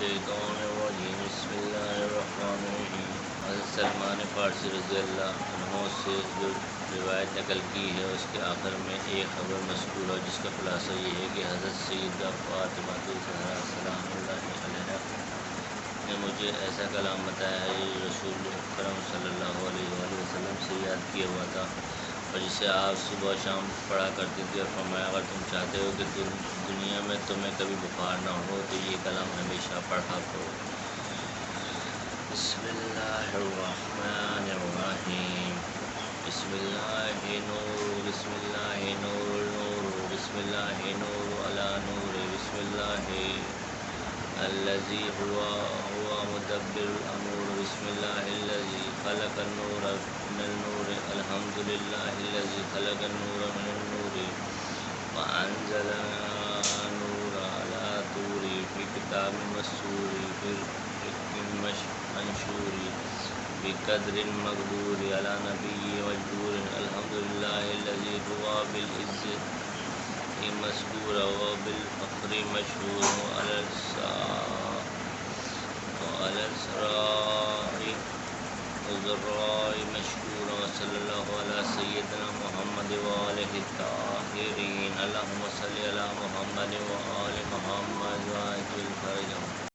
الشیطان الرجیم، بسم اللہ الرحمن الرحیم۔ حضرت سلمان فارسی رضی اللہ عنہ سے جو روایت نقل کی ہے، اس کے آخر میں ایک خبر مذکور ہے، جس کا خلاصہ یہ ہے کہ حضرت سیدہ فاطمہ الزہرا سلام اللہ علیہ نے مجھے ایسا کلام بتایا ہے یہ رسول کرم صلی اللہ علیہ وآلہ وسلم سے یاد کیا ہوا تھا۔ اور جسے آپ صبح شام پڑھا کرتی تھی اور فرمایا اگر تم چاہتے ہو کہ دنیا میں تمہیں کبھی بخار نہ ہو، تو یہ کلام ہمیشہ پڑھا کرو۔ بسم اللہ الرحمن الرحیم۔ بسم اللہ نور، بسم اللہ نور نور، بسم اللہ نور علی نور، بسم اللہ الذي هو هو مدبر الأمور بسم الله الذي خلق النور من النور۔ لله الذي خلق النور من النور وأنزل النور على طور في كتاب مسور في منشور بقدر مقدور على نبي مجبور. الحمد لله الذي هو بالعزة مذكور وبالفخر مشهور وعلى وعلى السراء الزراء سيدنا محمد وآله الطاهرين. اللهم صل على محمد وآل محمد وآجل فرجهم